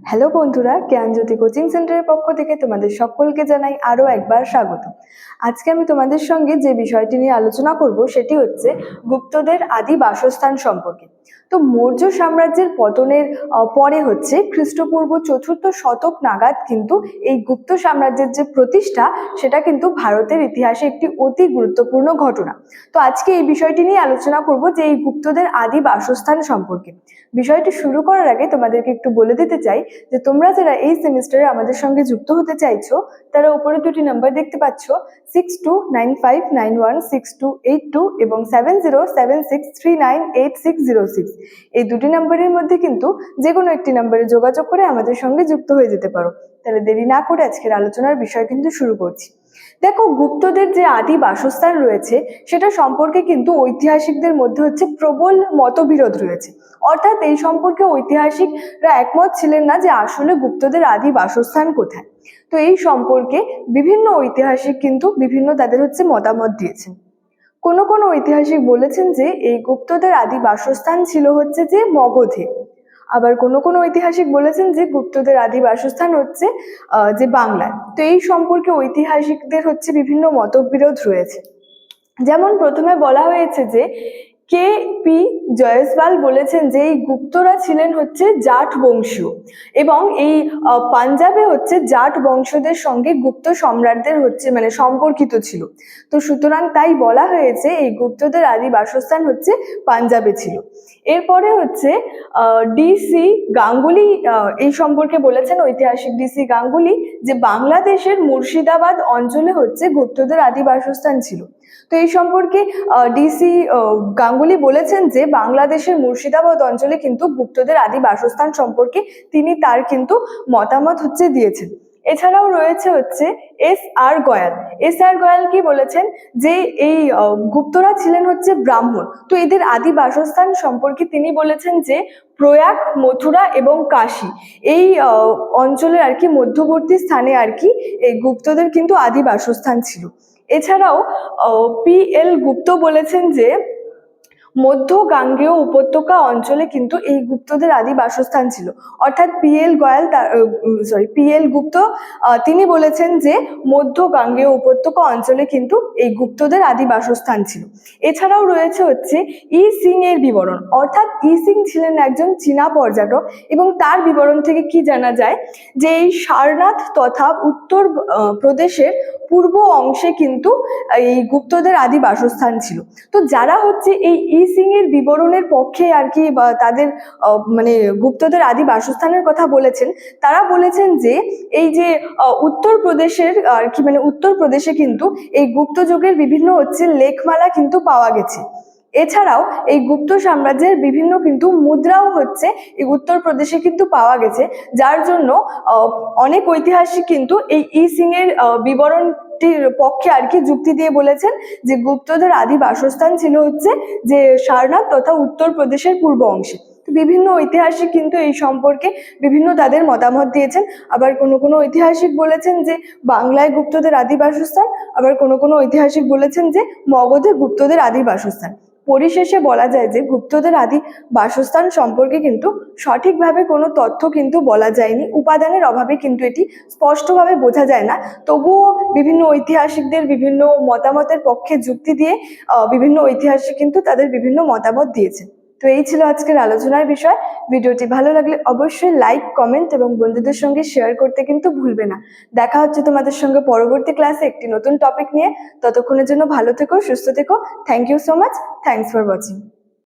Hello বন্ধুরা, জ্ঞানজ্যোতি coaching সেন্টারের পক্ষ থেকে তোমাদের সকলকে জানাই আরও একবার স্বাগত। আজকে আমি তোমাদের সঙ্গে যে বিষয়টি নিয়ে আলোচনা করব সেটি হচ্ছে গুপ্তদের আদি বাসস্থান সম্পর্কে। তো মৌর্য সাম্রাজ্যের পতনের পরে হচ্ছে খ্রিস্টপূর্ব চতুর্থ শতক নাগাদ কিন্তু এই গুপ্ত সাম্রাজ্যের যে প্রতিষ্ঠা, সেটা কিন্তু ভারতের ইতিহাসে একটি অতি গুরুত্বপূর্ণ ঘটনা। তো আজকে এই বিষয়টি নিয়ে আলোচনা করব যে এই গুপ্তদের আদি বাসস্থান সম্পর্কে। বিষয়টি শুরু করার আগে তোমাদেরকে একটু বলে দিতে চাই যে তোমরা যারা এই সেমিস্টারে আমাদের সঙ্গে যুক্ত হতে চাইছো, তারা উপরে দুটি নাম্বার দেখতে পাচ্ছ six two nine five nine one six two eight two এবং seven zero seven six three nine eight six zero six এই দুটি নাম্বারের মধ্যে কিন্তু যে কোনো একটি নাম্বারে যোগাযোগ করে আমাদের সঙ্গে যুক্ত হয়ে যেতে পারো। তাহলে দেরি না করে আজকের আলোচনার বিষয় কিন্তু শুরু করছি। দেখো, গুপ্তদের যে আদি বাসস্থান রয়েছে, সেটা সম্পর্কে কিন্তু ঐতিহাসিকদের মধ্যে হচ্ছে প্রবল মতবিরোধ রয়েছে। অর্থাৎ এই সম্পর্কে ঐতিহাসিকরা একমত ছিলেন না যে আসলে গুপ্তদের আদি বাসস্থান কোথায়। তো এই সম্পর্কে বিভিন্ন ঐতিহাসিক কিন্তু বিভিন্ন তাদের হচ্ছে মতামত দিয়েছেন। কোনো কোনো ঐতিহাসিক বলেছেন যে এই গুপ্তদের আদি বাসস্থান ছিল হচ্ছে যে মগধে। আবার কোনো কোনো ঐতিহাসিক বলেছেন যে গুপ্তদের আদি বাসস্থান হচ্ছে যে বাংলায়। তো এই সম্পর্কে ঐতিহাসিকদের হচ্ছে বিভিন্ন মতবিরোধ রয়েছে। যেমন প্রথমে বলা হয়েছে যে কে পি জয়সওয়াল বলেছেন যে এই গুপ্তরা ছিলেন হচ্ছে জাট বংশীয় এবং এই পাঞ্জাবে হচ্ছে জাট বংশদের সঙ্গে গুপ্ত সম্রাটদের হচ্ছে মানে সম্পর্কিত ছিল। তো সুতরাং তাই বলা হয়েছে এই গুপ্তদের আদি বাসস্থান হচ্ছে পাঞ্জাবে ছিল। এরপরে হচ্ছে ডিসি গাঙ্গুলি এই সম্পর্কে বলেছেন ঐতিহাসিক ডিসি গাঙ্গুলি। যে বাংলাদেশের মুর্শিদাবাদ অঞ্চলে হচ্ছে গুপ্তদের আদি বাসস্থান ছিল। তো এই সম্পর্কে ডিসি গাঙ্গুলি বলেছেন যে বাংলাদেশের মুর্শিদাবাদ অঞ্চলে কিন্তু গুপ্তদের আদি বাসস্থান সম্পর্কে তিনি তার কিন্তু মতামত হচ্ছে দিয়েছেন। এছাড়াও রয়েছে হচ্ছে S R Goyal. S R Goyal কি বলেছেন? যে এই গুপ্তরা ছিলেন হচ্ছে ব্রাহ্মণ। তো এদের আদি বাসস্থান সম্পর্কে তিনি বলেছেন যে প্রয়াগ, মথুরা এবং কাশী এই অঞ্চলের আর কি মধ্যবর্তী স্থানে আর কি এই গুপ্তদের কিন্তু আদি বাসস্থান ছিল। এছাড়াও পি এল গুপ্ত বলেছেন যে মধ্য গাঙ্গেয় উপত্যকা অঞ্চলে কিন্তু এই গুপ্তদের আদি বাসস্থান ছিল। অর্থাৎ P L Goyal sorry P L Gupta তিনি বলেছেন যে মধ্য গাঙ্গেয় উপত্যকা অঞ্চলে কিন্তু এই গুপ্তদের আদি বাসস্থান ছিল। এছাড়াও রয়েছে হচ্ছে ই সিং এর বিবরণ। অর্থাৎ ই সিং ছিলেন একজন চীনা পর্যটক এবং তার বিবরণ থেকে কি জানা যায় যে এই সারনাথ তথা উত্তর প্রদেশের পূর্ব অংশে কিন্তু এই গুপ্তদের আদি বাসস্থান ছিল। তো যারা হচ্ছে এই ই সিং এর বিবরণের পক্ষে আর কি তাদের মানে গুপ্তদের আদি বাসস্থানের কথা বলেছেন তারা বলেছেন যে এই যে উত্তরপ্রদেশের আর কি মানে উত্তরপ্রদেশে কিন্তু এই গুপ্ত যুগের বিভিন্ন হচ্ছে লেখমালা কিন্তু পাওয়া গেছে। এছাড়াও এই গুপ্ত সাম্রাজ্যের বিভিন্ন কিন্তু মুদ্রাও হচ্ছে এই উত্তরপ্রদেশে কিন্তু পাওয়া গেছে যার জন্য অনেক ঐতিহাসিক কিন্তু এই ই সিং এর আহ, বিবরণটির পক্ষে আর কি যুক্তি দিয়ে বলেছেন যে গুপ্তদের আদি বাসস্থান ছিল হচ্ছে যে সারনাথ তথা উত্তরপ্রদেশের পূর্ব অংশে। বিভিন্ন ঐতিহাসিক কিন্তু এই সম্পর্কে বিভিন্ন তাদের মতামত দিয়েছেন। আবার কোনো কোনো ঐতিহাসিক বলেছেন যে বাংলায় গুপ্তদের আদি বাসস্থান, আবার কোনো কোনো ঐতিহাসিক বলেছেন যে মগধে গুপ্তদের আদি বাসস্থান। পরিশেষে বলা যায় যে গুপ্তদের আদি বাসস্থান সম্পর্কে কিন্তু সঠিকভাবে কোনো তথ্য কিন্তু বলা যায়নি। উপাদানের অভাবে কিন্তু এটি স্পষ্টভাবে বোঝা যায় না। তবুও বিভিন্ন ঐতিহাসিকদের বিভিন্ন মতামতের পক্ষে যুক্তি দিয়ে বিভিন্ন ঐতিহাসিক কিন্তু তাদের বিভিন্ন মতামত দিয়েছেন। তো এই ছিল আজকের আলোচনার বিষয়। ভিডিওটি ভালো লাগলে অবশ্যই লাইক কমেন্ট এবং বন্ধুদের সঙ্গে শেয়ার করতে কিন্তু ভুলবে না। দেখা হচ্ছে তোমাদের সঙ্গে পরবর্তী ক্লাসে একটি নতুন টপিক নিয়ে। ততক্ষণের জন্য ভালো থেকো, সুস্থ থেকো। Thank you so much thanks for watching